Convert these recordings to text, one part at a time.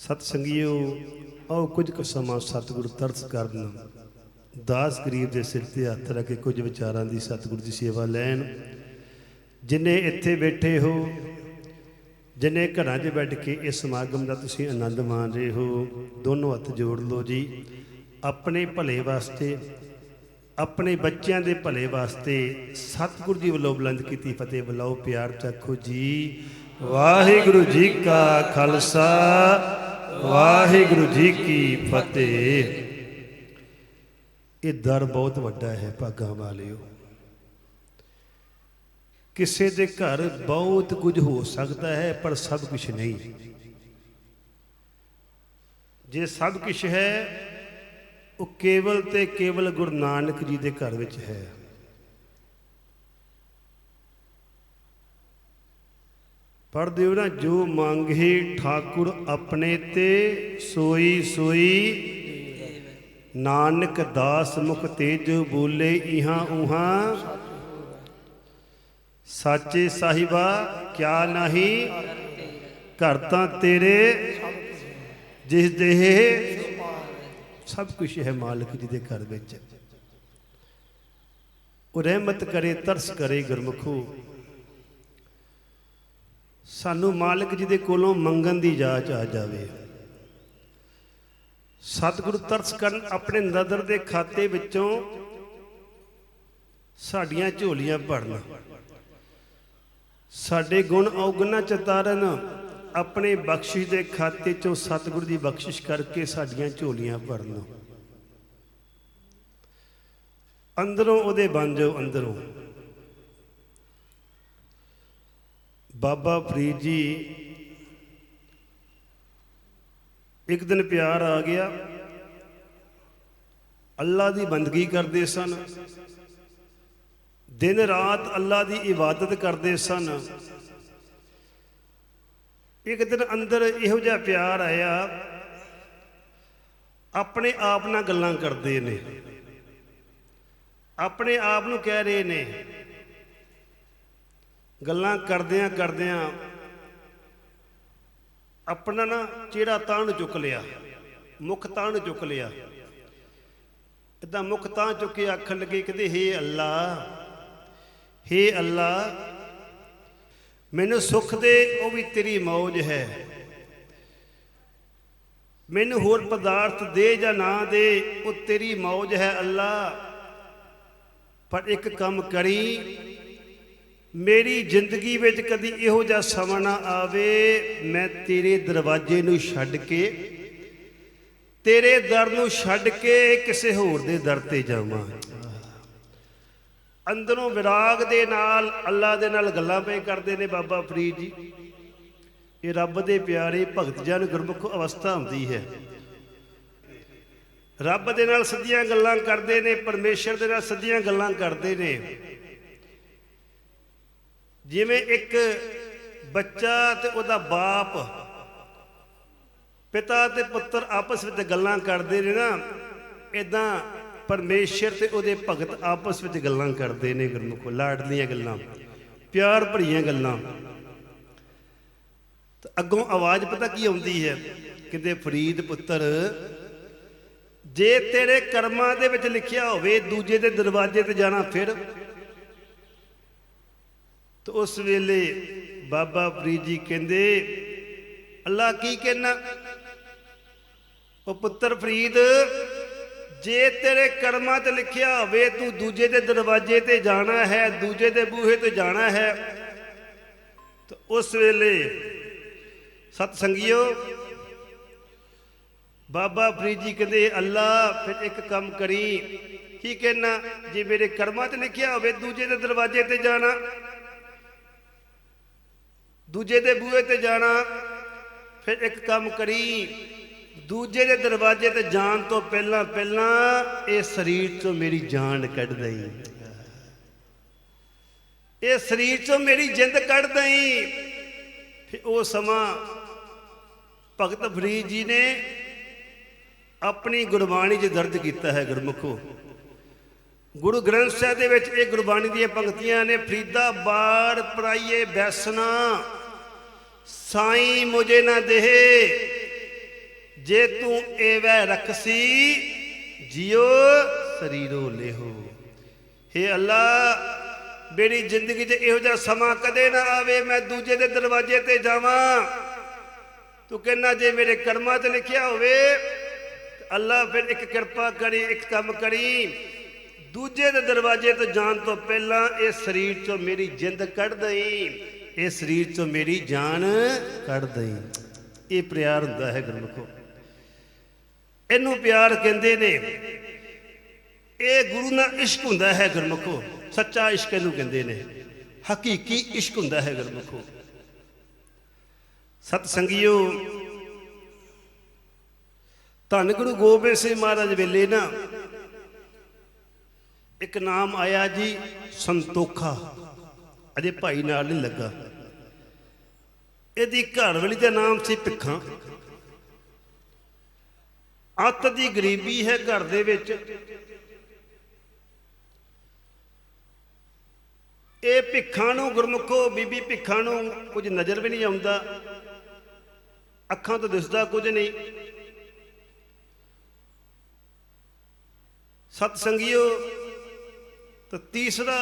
ਸਤ ਸੰਗਿਓ ਆਓ ਕੁਝ ਕੁ ਸਮਾਂ ਸਤਿਗੁਰ ਤਰਸ ਕਰਨ। ਦਾਸ ਗਰੀਬ ਦੇ ਸਿਰ ਤੇ ਹੱਥ ਰੱਖ ਕੇ ਕੁਝ ਵਿਚਾਰਾਂ ਦੀ ਸਤਿਗੁਰ ਦੀ ਸੇਵਾ ਲੈਣ। ਜਿਨੇ ਇੱਥੇ ਬੈਠੇ ਹੋ, ਜਿਨੇ ਘਰਾਂ 'ਚ ਬੈਠ ਕੇ ਇਸ ਸਮਾਗਮ ਦਾ ਤੁਸੀਂ ਆਨੰਦ ਮਾਣ ਰਹੇ ਹੋ, ਦੋਨੋਂ ਹੱਥ ਜੋੜ ਲਓ ਜੀ। ਆਪਣੇ ਭਲੇ ਵਾਸਤੇ, ਆਪਣੇ ਬੱਚਿਆਂ ਦੇ ਭਲੇ ਵਾਸਤੇ ਸਤਿਗੁਰ ਜੀ ਵੱਲੋਂ ਬੁਲੰਦ ਕੀਤੀ ਫਤਿਹ ਬੁਲਾਓ, ਪਿਆਰ ਚੱਖੋ ਜੀ। ਵਾਹਿਗੁਰੂ ਜੀ ਕਾ ਖਾਲਸਾ। ਵਾਹਿਗੁਰੂ ਜੀ ਕੀ ਫਤਿਹ। ਇਹ ਦਰ ਬਹੁਤ ਵੱਡਾ ਹੈ ਭਾਗਾਂ ਵਾਲਿਓ। ਕਿਸੇ ਦੇ ਘਰ ਬਹੁਤ ਕੁਝ ਹੋ ਸਕਦਾ ਹੈ, ਪਰ ਸਭ ਕੁਝ ਨਹੀਂ। ਜੇ ਸਭ ਕੁਝ ਹੈ, ਉਹ ਕੇਵਲ ਤੇ ਕੇਵਲ ਗੁਰੂ ਨਾਨਕ ਜੀ ਦੇ ਘਰ ਵਿੱਚ ਹੈ। ਪੜ੍ਹਦੇ ਹੋ ਨਾ, ਜੋ ਮੰਗੇ ਠਾਕੁਰ ਆਪਣੇ ਤੇ, ਸੋਈ ਸੋਈ ਨਾਨਕ ਦਾਸ ਮੁਖ ਤੇਜ ਬੋਲੇ ਇਹਾਂ ਉਹਾਂ। ਸਾਚੇ ਸਾਹਿਬਾ, ਕਿਆ ਨਹੀਂ? ਘਰ ਤਾਂ ਤੇਰੇ, ਜਿਸ ਦੇ ਸਭ ਕੁਝ ਹੈ ਮਾਲਕ ਜੀ ਦੇ ਘਰ ਵਿੱਚ। ਉਹ ਰਹਿਮਤ ਕਰੇ, ਤਰਸ ਕਰੇ ਗੁਰਮੁਖੋ। ਸਾਨੂੰ ਮਾਲਕ ਜੀ ਦੇ ਕੋਲੋਂ ਮੰਗਣ ਦੀ ਜਾਚ ਆ ਜਾਵੇ। ਸਤਿਗੁਰੂ ਤਰਸ ਕਰਨ ਆਪਣੇ ਨਦਰ ਦੇ ਖਾਤੇ ਵਿੱਚੋਂ ਸਾਡੀਆਂ ਝੋਲੀਆਂ ਭਰਨ। ਸਾਡੇ ਗੁਣ ਔਗਣਾ ਚਤਾਰਨ ਆਪਣੇ ਬਖਸ਼ਿਸ਼ ਦੇ ਖਾਤੇ ਚੋਂ ਸਤਿਗੁਰੂ ਦੀ ਬਖਸ਼ਿਸ਼ ਕਰਕੇ ਸਾਡੀਆਂ ਝੋਲੀਆਂ ਭਰਨ। ਅੰਦਰੋਂ ਉਹਦੇ ਬਣ ਜਾਓ, ਅੰਦਰੋਂ। ਬਾਬਾ ਫਰੀਦ ਜੀ, ਇੱਕ ਦਿਨ ਪਿਆਰ ਆ ਗਿਆ। ਅੱਲਾ ਦੀ ਬੰਦਗੀ ਕਰਦੇ ਸਨ। ਦਿਨ ਰਾਤ ਅੱਲਾ ਦੀ ਇਬਾਦਤ ਕਰਦੇ ਸਨ। ਇੱਕ ਦਿਨ ਅੰਦਰ ਇਹੋ ਜਿਹਾ ਪਿਆਰ ਆਇਆ, ਆਪਣੇ ਆਪ ਨਾਲ ਗੱਲਾਂ ਕਰਦੇ ਨੇ। ਆਪਣੇ ਆਪ ਨੂੰ ਕਹਿ ਰਹੇ ਨੇ ਗੱਲਾਂ ਕਰਦਿਆਂ ਕਰਦਿਆਂ ਆਪਣਾ ਨਾ ਚਿਹਰਾ ਤਾਣ ਚੁੱਕ ਲਿਆ, ਮੁਖ ਤਾਣ ਚੁੱਕ ਲਿਆ। ਇਦਾਂ ਮੁਖ ਤਾਂ ਚੁੱਕ ਕੇ ਆਖਣ ਲੱਗੇ ਕਹਿੰਦੇ, ਹੇ ਅੱਲਾ ਹੇ ਅੱਲਾ, ਮੈਨੂੰ ਸੁੱਖ ਦੇ, ਉਹ ਵੀ ਤੇਰੀ ਮੌਜ ਹੈ। ਮੈਨੂੰ ਹੋਰ ਪਦਾਰਥ ਦੇ ਜਾਂ ਨਾ ਦੇ, ਉਹ ਤੇਰੀ ਮੌਜ ਹੈ ਅੱਲਾ। ਪਰ ਇੱਕ ਕੰਮ ਕਰੀ ਮੇਰੀ ਜ਼ਿੰਦਗੀ ਵਿੱਚ ਕਦੀ ਇਹੋ ਜਿਹਾ ਸਮਾਂ ਨਾ ਆਵੇ, ਮੈਂ ਤੇਰੇ ਦਰਵਾਜ਼ੇ ਨੂੰ ਛੱਡ ਕੇ, ਤੇਰੇ ਦਰ ਨੂੰ ਛੱਡ ਕੇ ਕਿਸੇ ਹੋਰ ਦੇ ਦਰ ਤੇ ਜਾਵਾਂ। ਅੰਦਰੋਂ ਵਿਰਾਗ ਦੇ ਨਾਲ, ਅੱਲਾ ਦੇ ਨਾਲ ਗੱਲਾਂ ਪਏ ਕਰਦੇ ਨੇ ਬਾਬਾ ਫਰੀਦ ਜੀ। ਇਹ ਰੱਬ ਦੇ ਪਿਆਰੇ ਭਗਤ ਜਨ ਗੁਰਮੁਖ ਅਵਸਥਾ ਹੁੰਦੀ ਹੈ। ਰੱਬ ਦੇ ਨਾਲ ਸਿੱਧੀਆਂ ਗੱਲਾਂ ਕਰਦੇ ਨੇ, ਪਰਮੇਸ਼ਰ ਦੇ ਨਾਲ ਸਿੱਧੀਆਂ ਗੱਲਾਂ ਕਰਦੇ ਨੇ। ਜਿਵੇਂ ਇੱਕ ਬੱਚਾ ਤੇ ਉਹਦਾ ਬਾਪ, ਪਿਤਾ ਤੇ ਪੁੱਤਰ ਆਪਸ ਵਿੱਚ ਗੱਲਾਂ ਕਰਦੇ ਨੇ ਨਾ ਇਦਾਂ ਪਰਮੇਸ਼ਰ ਤੇ ਉਹਦੇ ਭਗਤ ਆਪਸ ਵਿੱਚ ਗੱਲਾਂ ਕਰਦੇ ਨੇ ਗੁਰਮੁਖੋ ਲਾਡਲੀਆਂ ਗੱਲਾਂ, ਪਿਆਰ ਭਰੀਆਂ ਗੱਲਾਂ। ਤਾਂ ਅੱਗੋਂ ਆਵਾਜ਼ ਪਤਾ ਕੀ ਆਉਂਦੀ ਹੈ? ਕਿਤੇ ਫਰੀਦ ਪੁੱਤਰ, ਜੇ ਤੇਰੇ ਕਰਮਾਂ ਦੇ ਵਿੱਚ ਲਿਖਿਆ ਹੋਵੇ, ਦੂਜੇ ਦੇ ਦਰਵਾਜ਼ੇ ਤੇ ਜਾਣਾ ਫਿਰ। ਤਾਂ ਉਸ ਵੇਲੇ ਬਾਬਾ ਫਰੀਦ ਜੀ ਕਹਿੰਦੇ, ਅੱਲਾ ਕੀ ਕਹਿਣਾ ਉਹ ਪੁੱਤਰ ਫਰੀਦ, ਜੇ ਤੇਰੇ ਕਰਮਾਂ ਤੇ ਲਿਖਿਆ ਹੋਵੇ ਤੂੰ ਦੂਜੇ ਦੇ ਦਰਵਾਜ਼ੇ ਤੇ ਜਾਣਾ ਹੈ, ਦੂਜੇ ਦੇ ਬੂਹੇ ਤੇ ਜਾਣਾ ਹੈ, ਤਾਂ ਉਸ ਵੇਲੇ ਸਤ ਸੰਗਿਓ ਬਾਬਾ ਫਰੀਦ ਜੀ ਕਹਿੰਦੇ, ਅੱਲਾ ਫਿਰ ਇੱਕ ਕੰਮ ਕਰੀ। ਕੀ ਕਹਿਣਾ ਜੇ ਮੇਰੇ ਕਰਮਾਂ ਤੇ ਲਿਖਿਆ ਹੋਵੇ ਦੂਜੇ ਦੇ ਦਰਵਾਜ਼ੇ ਤੇ ਜਾਣਾ ਦੂਜੇ ਦੇ ਬੂਹੇ ਤੇ ਜਾਣਾ, ਫਿਰ ਇੱਕ ਕੰਮ ਕਰੀ। ਦੂਜੇ ਦੇ ਦਰਵਾਜ਼ੇ ਤੇ ਜਾਣ ਤੋਂ ਪਹਿਲਾਂ ਪਹਿਲਾਂ ਇਹ ਸਰੀਰ ਤੋਂ ਮੇਰੀ ਜਾਨ ਕੱਢ ਦਈ। ਇਹ ਸਰੀਰ ਤੋਂ ਮੇਰੀ ਜਿੰਦ ਕੱਢ ਦਈ। ਫਿਰ ਉਹ ਸਮਾਂ ਭਗਤ ਫਰੀਦ ਜੀ ਨੇ ਆਪਣੀ ਗੁਰਬਾਣੀ 'ਚ ਦਰਜ ਕੀਤਾ ਹੈ ਗੁਰਮੁਖੋ। ਗੁਰੂ ਗ੍ਰੰਥ ਸਾਹਿਬ ਦੇ ਵਿੱਚ ਇਹ ਗੁਰਬਾਣੀ ਦੀਆਂ ਪੰਕਤੀਆਂ ਨੇ, ਫਰੀਦਾ ਬਾੜ ਪਰਾਈਏ ਬੈਸਨਾ ਸਾਈ ਮੁਝੇ ਨਾ ਦੇਹ। ਜੇ ਤੂੰ ਏਵੈ ਰਖਸੀ ਜਿਉ ਸਰੀਰੋ ਲੇਹੋ। ਹੇ ਅੱਲਾ, ਮੇਰੀ ਜ਼ਿੰਦਗੀ 'ਚ ਇਹੋ ਜਿਹਾ ਸਮਾਂ ਕਦੇ ਨਾ ਆਵੇ, ਮੈਂ ਦੂਜੇ ਦੇ ਦਰਵਾਜ਼ੇ ਤੇ ਜਾਵਾਂ। ਤੂੰ ਕਹਿੰਦਾ, ਜੇ ਮੇਰੇ ਕਰਮਾਂ 'ਚ ਲਿਖਿਆ ਹੋਵੇ ਅੱਲਾ ਫਿਰ ਇੱਕ ਕਿਰਪਾ ਕਰੀ, ਇੱਕ ਕੰਮ ਕਰੀ। ਦੂਜੇ ਦੇ ਦਰਵਾਜ਼ੇ ਤੇ ਜਾਣ ਤੋਂ ਪਹਿਲਾਂ ਇਹ ਸਰੀਰ 'ਚੋਂ ਮੇਰੀ ਜਿੰਦ ਕੱਢ ਦਈ। ਇਹ ਸਰੀਰ 'ਚੋਂ ਮੇਰੀ ਜਾਨ ਕੱਢ ਦਈ। ਇਹ ਪਿਆਰ ਹੁੰਦਾ ਹੈ ਗੁਰਮੁਖੋ। ਇਹਨੂੰ ਪਿਆਰ ਕਹਿੰਦੇ ਨੇ। ਇਹ ਗੁਰੂ ਨਾਲ ਇਸ਼ਕ ਹੁੰਦਾ ਹੈ ਗੁਰਮੁਖੋ। ਸੱਚਾ ਇਸ਼ਕ ਇਹਨੂੰ ਕਹਿੰਦੇ ਨੇ। ਹਕੀਕੀ ਇਸ਼ਕ ਹੁੰਦਾ ਹੈ ਗੁਰਮੁਖੋ। ਸਤ ਸੰਗਿਓ ਧੰਨ ਗੁਰੂ ਗੋਬਿੰਦ ਸਿੰਘ ਮਹਾਰਾਜ ਵੇਲੇ ਨਾ, ਇੱਕ ਨਾਮ ਆਇਆ ਜੀ, ਸੰਤੋਖਾ। ਅਜੇ ਭਾਈ ਨਾਲ ਨਹੀਂ ਲੱਗਾ। ਇਹਦੀ ਘਰਵਾਲੀ ਦਾ ਨਾਮ ਸੀ ਭਿੱਖਾਂ। ਅੱਤ ਦੀ ਗਰੀਬੀ ਹੈ ਘਰ ਦੇ ਵਿੱਚ। ਇਹ ਭਿੱਖਾਂ ਨੂੰ ਗੁਰਮੁਖੋ, ਬੀਬੀ ਭਿੱਖਾਂ ਨੂੰ ਕੁਝ ਨਜ਼ਰ ਵੀ ਨਹੀਂ ਆਉਂਦਾ। ਅੱਖਾਂ ਤੋਂ ਦਿਸਦਾ ਕੁਝ ਨਹੀਂ। ਸਤ ਸੰਗਿਓ ਤਾਂ ਤੀਸਰਾ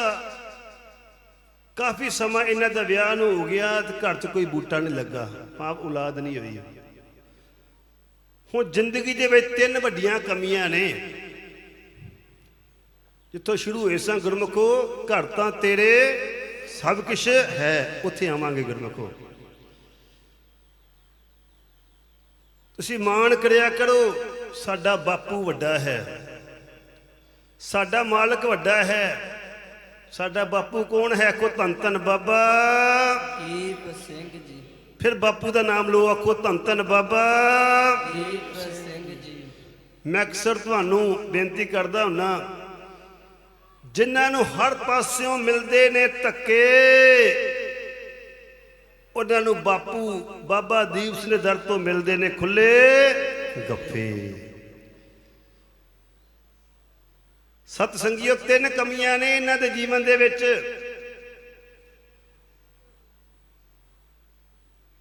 ਕਾਫੀ ਸਮਾਂ ਇਹਨਾਂ ਦਾ ਵਿਆਹ ਨੂੰ ਹੋ ਗਿਆ ਤੇ ਘਰ 'ਚ ਕੋਈ ਬੂਟਾ ਨਹੀਂ ਲੱਗਾ। ਆਪ ਔਲਾਦ ਨਹੀਂ ਹੋਈ। ਹੁਣ ਜ਼ਿੰਦਗੀ ਦੇ ਵਿੱਚ ਤਿੰਨ ਵੱਡੀਆਂ ਕਮੀਆਂ ਨੇ। ਜਿੱਥੋਂ ਸ਼ੁਰੂ ਹੋਏ ਸਾਂ ਗੁਰਮੁਖੋ, ਘਰ ਤਾਂ ਤੇਰੇ, ਸਭ ਕੁਝ ਹੈ, ਉੱਥੇ ਆਵਾਂਗੇ ਗੁਰਮੁਖੋ। ਤੁਸੀਂ ਮਾਣ ਕਰਿਆ ਕਰੋ, ਸਾਡਾ ਬਾਪੂ ਵੱਡਾ ਹੈ। ਸਾਡਾ ਮਾਲਕ ਵੱਡਾ ਹੈ। ਸਾਡਾ ਬਾਪੂ ਕੌਣ ਹੈ? ਕੋ ਧੰਨ ਧੰਨ ਬਾਬਾ। ਦੀਪ ਸਿੰਘ ਜੀ। ਫਿਰ ਬਾਪੂ ਦਾ ਨਾਮ ਲਓ ਆਖੋ ਧੰਨ ਧੰਨ ਬਾਬਾ। ਦੀਪ ਸਿੰਘ ਜੀ। ਮੈਂ ਅਕਸਰ ਤੁਹਾਨੂੰ ਬੇਨਤੀ ਕਰਦਾ ਹੁੰਨਾ ਜਿਨ੍ਹਾਂ ਨੂੰ ਹਰ ਪਾਸਿਓਂ ਮਿਲਦੇ ਨੇ ਧੱਕੇ ਉਹਨਾਂ ਨੂੰ ਬਾਪੂ ਬਾਬਾ ਦੀਪ ਸਿੰਘ ਦੇ ਦਰ ਤੋਂ ਮਿਲਦੇ ਨੇ ਖੁੱਲੇ ਗੱਫੇ। ਸਤ ਸੰਗੀਓ ਤਿੰਨ ਕਮੀਆਂ ਨੇ ਇਹਨਾਂ ਦੇ ਜੀਵਨ ਦੇ ਵਿੱਚ।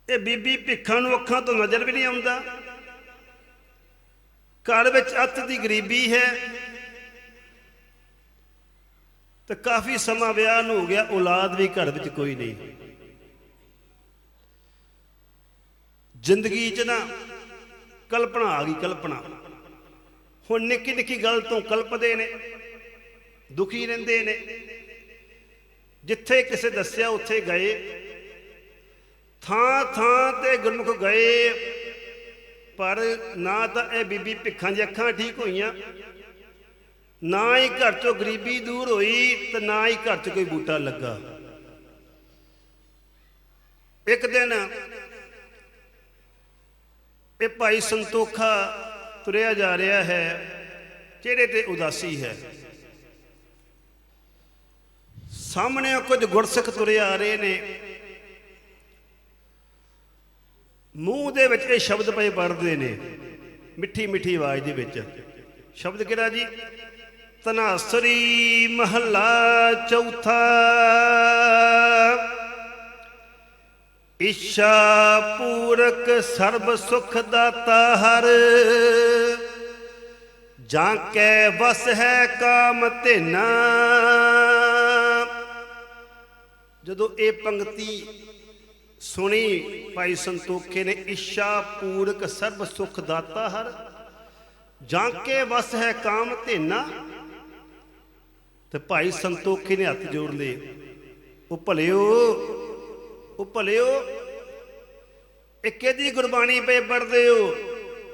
ਇਹ ਬੀਬੀ ਭਿੱਖਾਂ ਨੂੰ ਅੱਖਾਂ ਤੋਂ ਨਜ਼ਰ ਵੀ ਨਹੀਂ ਆਉਂਦਾ। ਘਰ ਵਿੱਚ ਅੱਤ ਦੀ ਗਰੀਬੀ ਹੈ। ਤੇ ਕਾਫੀ ਸਮਾਂ ਵਿਆਹ ਨੂੰ ਹੋ ਗਿਆ, ਔਲਾਦ ਵੀ ਘਰ ਵਿੱਚ ਕੋਈ ਨਹੀਂ। ਜ਼ਿੰਦਗੀ 'ਚ ਨਾ ਕਲਪਨਾ ਆ ਗਈ, ਕਲਪਨਾ। ਹੁਣ ਨਿੱਕੀ ਨਿੱਕੀ ਗੱਲ ਤੋਂ ਕਲਪਦੇ ਨੇ, ਦੁਖੀ ਰਹਿੰਦੇ ਨੇ। ਜਿੱਥੇ ਕਿਸੇ ਦੱਸਿਆ ਉੱਥੇ ਗਏ। ਥਾਂ ਥਾਂ ਤੇ ਗੁਰਮੁਖ ਗਏ। ਪਰ ਨਾ ਤਾਂ ਇਹ ਬੀਬੀ ਭਿੱਖਾਂ ਦੀਆਂ ਅੱਖਾਂ ਠੀਕ ਹੋਈਆਂ। ਨਾ ਹੀ ਘਰ ਚੋਂ ਗਰੀਬੀ ਦੂਰ ਹੋਈ ਤੇ ਨਾ ਹੀ ਘਰ 'ਚ ਕੋਈ ਬੂਟਾ ਲੱਗਾ। ਇੱਕ ਦਿਨ ਇਹ ਭਾਈ ਸੰਤੋਖਾ ਤੁਰਿਆ ਜਾ ਰਿਹਾ ਹੈ ਚਿਹਰੇ ਤੇ ਉਦਾਸੀ ਹੈ? ਸਾਹਮਣੇ ਕੁਝ ਗੁਰਸਿੱਖ ਤੁਰੇ ਆ ਰਹੇ ਨੇ। ਮੂੰਹ ਦੇ ਵਿੱਚ ਇਹ ਸ਼ਬਦ ਪਏ ਪੜਦੇ ਨੇ, ਮਿੱਠੀ ਮਿੱਠੀ ਆਵਾਜ਼ ਦੇ ਵਿੱਚ। ਸ਼ਬਦ ਕਿਹੜਾ ਜੀ? ਤਨਾਸਰੀ ਮਹੱਲਾ ਚੌਥਾ। ਇਸ਼ਾ ਪੂਰਕ ਸਰਬ ਸੁਖ ਦਾਤਾ ਹਰ। ਜਾਂ ਕੈ ਵਸ ਹੈ ਕਾਮ ਧੇਨਾ। ਜਦੋਂ ਇਹ ਪੰਕਤੀ ਸੁਣੀ ਭਾਈ ਸੰਤੋਖੇ ਨੇ ਇਸ਼ਾ ਪੂਰਕ ਸਰਬ ਸੁਖ ਦਾਤਾ ਹਰ, ਜਾਂ ਕੇ ਵਸ ਹੈ ਕਾਮ ਧੇਨਾ। ਤੇ ਭਾਈ ਸੰਤੋਖੇ ਨੇ ਹੱਥ ਜੋੜ ਲਏ, ਉਹ ਭਲਿਓ ਉਹ ਭਲਿਓ ਇਹ ਕਿਹਦੀ ਗੁਰਬਾਣੀ ਪੇ ਪੜਦੇ ਹੋ?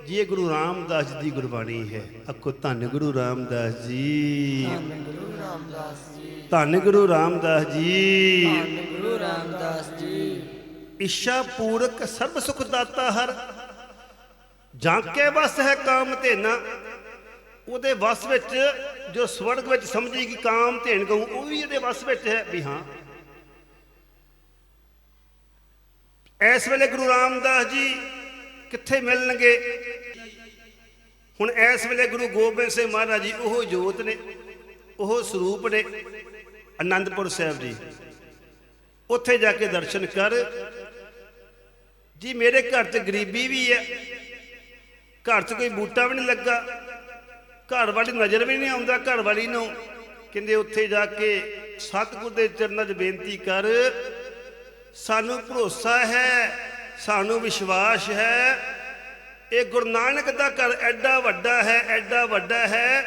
ਜੀ ਇਹ ਗੁਰੂ ਰਾਮਦਾਸ ਜੀ ਦੀ ਗੁਰਬਾਣੀ ਹੈ। ਅੱਖੋ ਧੰਨ ਗੁਰੂ ਰਾਮਦਾਸ ਜੀ। ਧੰਨ ਗੁਰੂ ਰਾਮਦਾਸ ਜੀ। ਧੰਨ ਗੁਰੂ ਰਾਮਦਾਸ ਜੀ। ਧੰਨ ਗੁਰੂ ਰਾਮਦਾਸ ਜੀ। ਇਸ਼ਾ ਪੂਰਕ ਸਰਬ ਸੁਖ ਦਾਤਾ ਹਰ। ਜਾਂ ਕੇ ਵਸ ਹੈ ਕਾਮ ਧੇਨਾ। ਉਹਦੇ ਵਸ ਵਿੱਚ ਜੋ ਸਵਰਗ ਵਿੱਚ ਸਮਝੀ ਕਿ ਕਾਮ ਧੇਨ ਕਹੂੰ ਉਹ ਵੀ ਇਹਦੇ ਵਸ ਵਿੱਚ ਹੈ। ਵੀ ਹਾਂ ਇਸ ਵੇਲੇ ਗੁਰੂ ਰਾਮਦਾਸ ਜੀ ਕਿੱਥੇ ਮਿਲਣਗੇ? ਹੁਣ ਇਸ ਵੇਲੇ ਗੁਰੂ ਗੋਬਿੰਦ ਸਿੰਘ ਮਹਾਰਾਜ ਜੀ ਉਹ ਜੋਤ ਨੇ, ਉਹ ਸਰੂਪ ਨੇ ਆਨੰਦਪੁਰ ਸਾਹਿਬ ਜੀ। ਉੱਥੇ ਜਾ ਕੇ ਦਰਸ਼ਨ ਕਰ। ਜੀ ਮੇਰੇ ਘਰ 'ਚ ਗਰੀਬੀ ਵੀ ਹੈ। ਘਰ 'ਚ ਕੋਈ ਬੂਟਾ ਵੀ ਨਹੀਂ ਲੱਗਾ। ਘਰ ਵਾਲੀ ਨਜ਼ਰ ਵੀ ਨਹੀਂ ਆਉਂਦਾ, ਘਰ ਵਾਲੀ ਨੂੰ। ਕਹਿੰਦੇ ਉੱਥੇ ਜਾ ਕੇ ਸਤਿਗੁਰ ਦੇ ਚਰਨਾਂ 'ਚ ਬੇਨਤੀ ਕਰ। ਸਾਨੂੰ ਭਰੋਸਾ ਹੈ ਸਾਨੂੰ ਵਿਸ਼ਵਾਸ ਹੈ। ਇਹ ਗੁਰੂ ਨਾਨਕ ਦਾ ਘਰ ਐਡਾ ਵੱਡਾ ਹੈ ਐਡਾ ਵੱਡਾ ਹੈ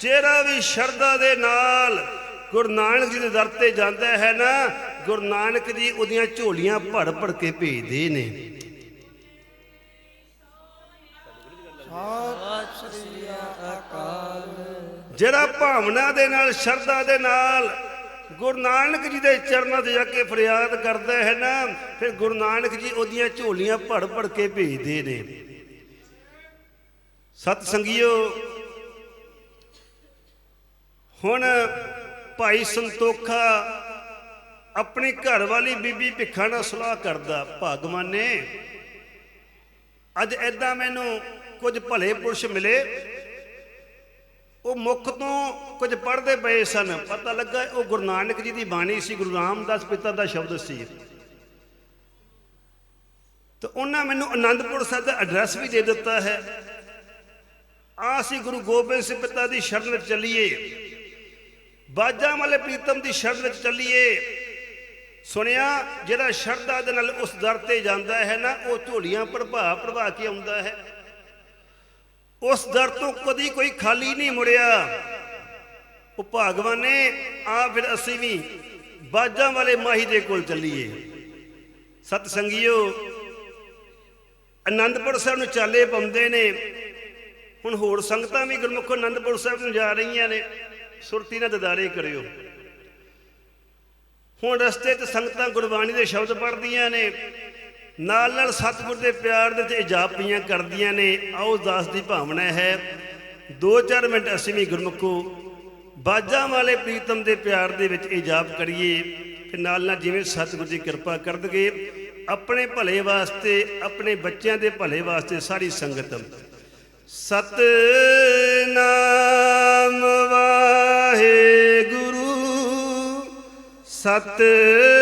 ਜਿਹੜਾ ਵੀ ਸ਼ਰਧਾ ਦੇ ਨਾਲ ਗੁਰੂ ਨਾਨਕ ਜੀ ਦੇ ਦਰ ਤੇ ਜਾਂਦਾ ਹੈ ਨਾ ਗੁਰੂ ਨਾਨਕ ਜੀ ਉਹਦੀਆਂ ਝੋਲੀਆਂ ਭੜ ਭੜ ਕੇ ਭੇਜਦੇ ਨੇ। ਸਤਿ ਸ੍ਰੀ ਅਕਾਲ। ਜਿਹੜਾ ਭਾਵਨਾ ਦੇ ਨਾਲ ਸ਼ਰਧਾ ਦੇ ਨਾਲ ਗੁਰੂ ਨਾਨਕ ਜੀ ਦੇ ਚਰਨਾਂ 'ਤੇ ਜਾ ਕੇ ਫਰਿਆਦ ਕਰਦਾ ਹੈ ਨਾ, ਫਿਰ ਗੁਰੂ ਨਾਨਕ ਜੀ ਉਹਦੀਆਂ ਝੋਲੀਆਂ ਭੜ ਭੜ ਕੇ ਭੇਜਦੇ ਨੇ। ਸਤ ਸੰਗਿਓ ਹੁਣ ਭਾਈ ਸੰਤੋਖਾ ਆਪਣੀ ਘਰ ਵਾਲੀ ਬੀਬੀ ਭਿੱਖਾ ਨਾਲ ਸਲਾਹ ਕਰਦਾ ਭਗਵਾਨ ਨੇ ਅੱਜ ਐਦਾਂ ਮੈਨੂੰ ਕੁਝ ਭਲੇ ਪੁਰਸ਼ ਮਿਲੇ ਉਹ ਮੁੱਖ ਤੋਂ ਕੁਝ ਪੜ੍ਹਦੇ ਪਏ ਸਨ। ਪਤਾ ਲੱਗਾ ਉਹ ਗੁਰੂ ਨਾਨਕ ਜੀ ਦੀ ਬਾਣੀ ਸੀ, ਗੁਰੂ ਰਾਮਦਾਸ ਪਿਤਾ ਦਾ ਸ਼ਬਦ ਸੀ। ਤੇ ਉਹਨਾਂ ਮੈਨੂੰ ਆਨੰਦਪੁਰ ਸਾਹਿਬ ਦਾ ਐਡਰੈਸ ਵੀ ਦੇ ਦਿੱਤਾ ਹੈ। ਆ ਅਸੀਂ ਗੁਰੂ ਗੋਬਿੰਦ ਸਿੰਘ ਪਿਤਾ ਦੀ ਸ਼ਰਨ ਚੱਲੀਏ। ਬਾਜਾਂ ਵਾਲੇ ਪ੍ਰੀਤਮ ਦੀ ਸ਼ਰਨ ਵਿੱਚ ਚੱਲੀਏ। ਸੁਣਿਆ, ਜਿਹੜਾ ਸ਼ਰਧਾ ਦੇ ਨਾਲ ਉਸ ਦਰ ਤੇ ਜਾਂਦਾ ਹੈ ਨਾ, ਉਹ ਝੋਲੀਆਂ ਪ੍ਰਭਾ ਪ੍ਰਭਾ ਕੇ ਆਉਂਦਾ ਹੈ। ਉਸ ਦਰ ਤੋਂ ਕਦੀ ਕੋਈ ਖਾਲੀ ਨਹੀਂ ਮੁੜਿਆ। ਉਹ ਭਗਵਾਨ ਨੇ, ਆ ਫਿਰ ਅਸੀਂ ਵੀ ਬਾਜਾਂ ਵਾਲੇ ਮਾਹੀ ਦੇ ਕੋਲ ਚੱਲੀਏ। ਸਤ ਸੰਗਿਓ ਆਨੰਦਪੁਰ ਸਾਹਿਬ ਨੂੰ ਚਾਲੇ ਪਾਉਂਦੇ ਨੇ। ਹੁਣ ਹੋਰ ਸੰਗਤਾਂ ਵੀ ਗੁਰਮੁਖ ਆਨੰਦਪੁਰ ਸਾਹਿਬ ਨੂੰ ਜਾ ਰਹੀਆਂ ਨੇ। ਸੁਰਤੀ ਨਾਲ ਦਦਾਰੇ ਕਰਿਓ। ਹੁਣ ਰਸਤੇ 'ਚ ਸੰਗਤਾਂ ਗੁਰਬਾਣੀ ਦੇ ਸ਼ਬਦ ਪੜ੍ਹਦੀਆਂ ਨੇ। ਨਾਲ ਨਾਲ ਸਤਿਗੁਰ ਦੇ ਪਿਆਰ ਦੇ ਵਿੱਚ ਇਜਾਪੀਆਂ ਕਰਦੀਆਂ ਨੇ। ਆਓ ਦਾਸ ਦੀ ਭਾਵਨਾ ਹੈ 2-4 ਮਿੰਟ ਅਸੀਂ ਵੀ ਗੁਰਮੁਖੋ ਬਾਜਾਂ ਵਾਲੇ ਪ੍ਰੀਤਮ ਦੇ ਪਿਆਰ ਦੇ ਵਿੱਚ ਇਜਾਬ ਕਰੀਏ ਤੇ ਨਾਲ ਨਾਲ ਜਿਵੇਂ ਸਤਿਗੁਰ ਦੀ ਕਿਰਪਾ ਕਰਦਗੇ ਆਪਣੇ ਭਲੇ ਵਾਸਤੇ, ਆਪਣੇ ਬੱਚਿਆਂ ਦੇ ਭਲੇ ਵਾਸਤੇ ਸਾਰੀ ਸੰਗਤ। ਸਤਨਾਮ ਵਾਹਿਗੁਰੂ, ਸਤਨਾਮ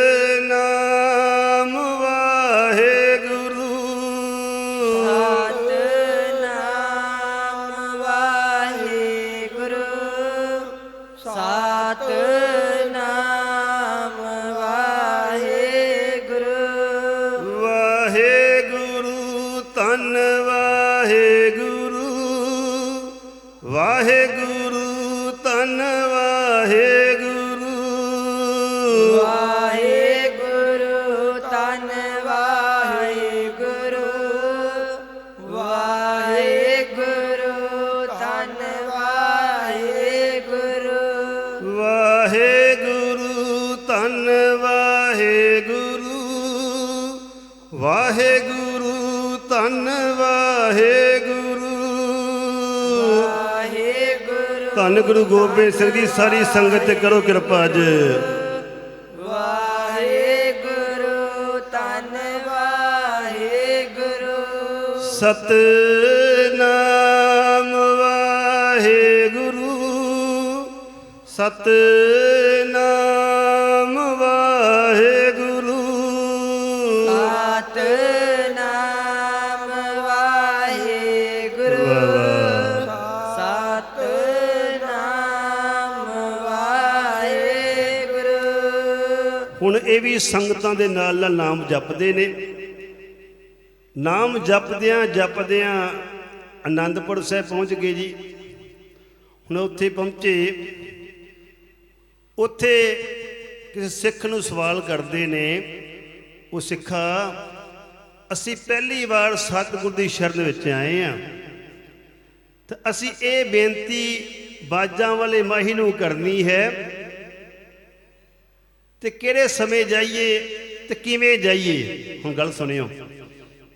ਵਾਹਿਗੁਰੂ ਧੰਨ ਗੁਰੂ ਗੋਬਿੰਦ ਸਿੰਘ ਜੀ ਸਾਰੀ ਸੰਗਤ ਤੇ ਕਰੋ ਕਿਰਪਾ ਅੱਜ। ਵਾਹਿਗੁਰੂ ਤਨ ਵਾਹਿਗੁਰੂ। ਸਤਨਾਮ ਵਾਹਿਗੁਰੂ। ਸਤਨਾਮ ਵਾਹਿਗੁਰੂ ਵੀ ਸੰਗਤਾਂ ਦੇ ਨਾਲ ਨਾਲ ਨਾਮ ਜਪਦੇ ਨੇ। ਨਾਮ ਜਪਦਿਆਂ ਜਪਦਿਆਂ ਆਨੰਦਪੁਰ ਸਾਹਿਬ ਪਹੁੰਚ ਗਏ ਜੀ। ਹੁਣ ਉੱਥੇ ਪਹੁੰਚੇ। ਉੱਥੇ ਕਿਸੇ ਸਿੱਖ ਨੂੰ ਸਵਾਲ ਕਰਦੇ ਨੇ, ਉਹ ਸਿੱਖਾ, ਅਸੀਂ ਪਹਿਲੀ ਵਾਰ ਸਤਿਗੁਰ ਦੀ ਸ਼ਰਨ ਵਿੱਚ ਆਏ ਆ ਤਾਂ ਅਸੀਂ ਇਹ ਬੇਨਤੀ ਬਾਜਾਂ ਵਾਲੇ ਮਾਹੀ ਨੂੰ ਕਰਨੀ ਹੈ ਤੇ ਕਿਹੜੇ ਸਮੇਂ ਜਾਈਏ ਤੇ ਕਿਵੇਂ ਜਾਈਏ? ਹੁਣ ਗੱਲ ਸੁਣਿਓ।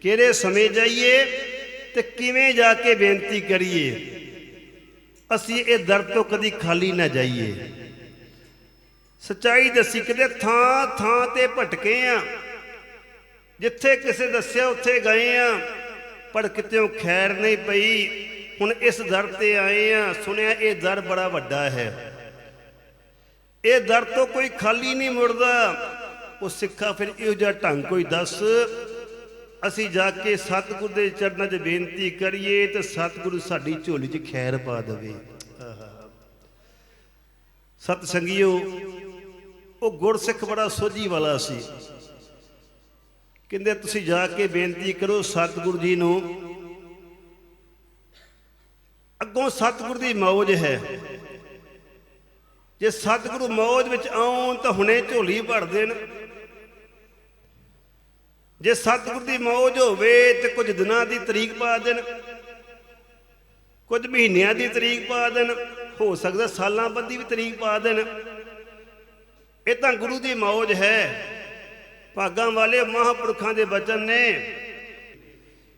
ਕਿਹੜੇ ਸਮੇਂ ਜਾਈਏ ਤੇ ਕਿਵੇਂ ਜਾ ਕੇ ਬੇਨਤੀ ਕਰੀਏ? ਅਸੀਂ ਇਹ ਦਰ ਤੋਂ ਕਦੀ ਖਾਲੀ ਨਾ ਜਾਈਏ। ਸਚਾਈ ਦੱਸੀ ਕਿਤੇ ਥਾਂ ਥਾਂ ਤੇ ਭਟਕੇ ਆ। ਜਿੱਥੇ ਕਿਸੇ ਦੱਸਿਆ ਉੱਥੇ ਗਏ ਆ, ਪਰ ਕਿਤੇੋਂ ਖੈਰ ਨਹੀਂ ਪਈ। ਹੁਣ ਇਸ ਦਰ ਤੇ ਆਏ ਆ। ਸੁਣਿਆ ਇਹ ਦਰ ਬੜਾ ਵੱਡਾ ਹੈ। ਇਹ ਦਰ ਤੋਂ ਕੋਈ ਖਾਲੀ ਨਹੀਂ ਮੁੜਦਾ। ਉਹ ਸਿੱਖਾ ਫਿਰ ਇਹੋ ਜਿਹਾ ਢੰਗ ਕੋਈ ਦੱਸ। ਅਸੀਂ ਜਾ ਕੇ ਸਤਿਗੁਰ ਦੇ ਚਰਨਾਂ 'ਚ ਬੇਨਤੀ ਕਰੀਏ ਤੇ ਸਤਿਗੁਰੂ ਸਾਡੀ ਝੋਲੀ 'ਚ ਖੈਰ ਪਾ ਦੇਵੇ। ਆਹਾ। ਸਤ ਸੰਗੀਓ ਉਹ ਗੁਰਸਿੱਖ ਬੜਾ ਸੋਝੀ ਵਾਲਾ ਸੀ। ਕਹਿੰਦੇ ਤੁਸੀਂ ਜਾ ਕੇ ਬੇਨਤੀ ਕਰੋ ਸਤਿਗੁਰੂ ਜੀ ਨੂੰ। ਅੱਗੋਂ ਸਤਿਗੁਰ ਦੀ ਮੌਜ ਹੈ। ਜੇ ਸਤਿਗੁਰੂ ਮੌਜ ਵਿੱਚ ਆਉਣ ਤਾਂ ਹੁਣੇ ਝੋਲੀ ਭਰ ਦੇਣ। ਜੇ ਸਤਿਗੁਰੂ ਦੀ ਮੌਜ ਹੋਵੇ ਤੇ ਕੁਝ ਦਿਨਾਂ ਦੀ ਤਰੀਕ ਪਾ ਦੇਣ, ਕੁਝ ਮਹੀਨਿਆਂ ਦੀ ਤਰੀਕ ਪਾ ਦੇਣ, ਹੋ ਸਕਦਾ ਸਾਲਾਂ ਬੱਧੀ ਵੀ ਤਰੀਕ ਪਾ ਦੇਣ। ਇਹ ਤਾਂ ਗੁਰੂ ਦੀ ਮੌਜ ਹੈ। ਭਾਗਾਂ ਵਾਲੇ ਮਹਾਂਪੁਰਖਾਂ ਦੇ ਬਚਨ ਨੇ,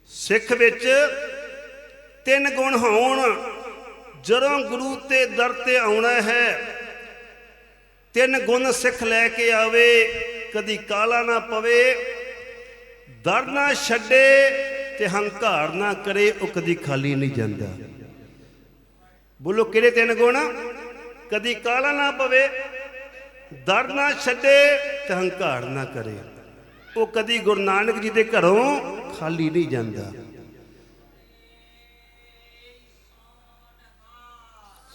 ਸਿੱਖ ਵਿੱਚ ਤਿੰਨ ਗੁਣ ਹੋਣ ਜਦੋਂ ਗੁਰੂ ਤੇ ਦਰ ਤੇ ਆਉਣਾ ਹੈ। ਤਿੰਨ ਗੁਣ ਸਿੱਖ ਲੈ ਕੇ ਆਵੇ, ਕਦੀ ਕਾਲਾ ਨਾ ਪਵੇ। ਦਰ ਨਾ ਛੱਡੇ ਤੇ ਹੰਕਾਰ ਨਾ ਕਰੇ, ਉਹ ਕਦੀ ਖਾਲੀ ਨਹੀਂ ਜਾਂਦਾ। ਬੋਲੋ ਕਿਹੜੇ ਤਿੰਨ ਗੁਣ? ਕਦੀ ਕਾਲਾ ਨਾ ਪਵੇ, ਦਰ ਨਾ ਛੱਡੇ ਤੇ ਹੰਕਾਰ ਨਾ ਕਰੇ। ਉਹ ਕਦੀ ਗੁਰੂ ਨਾਨਕ ਜੀ ਦੇ ਘਰੋਂ ਖਾਲੀ ਨਹੀਂ ਜਾਂਦਾ।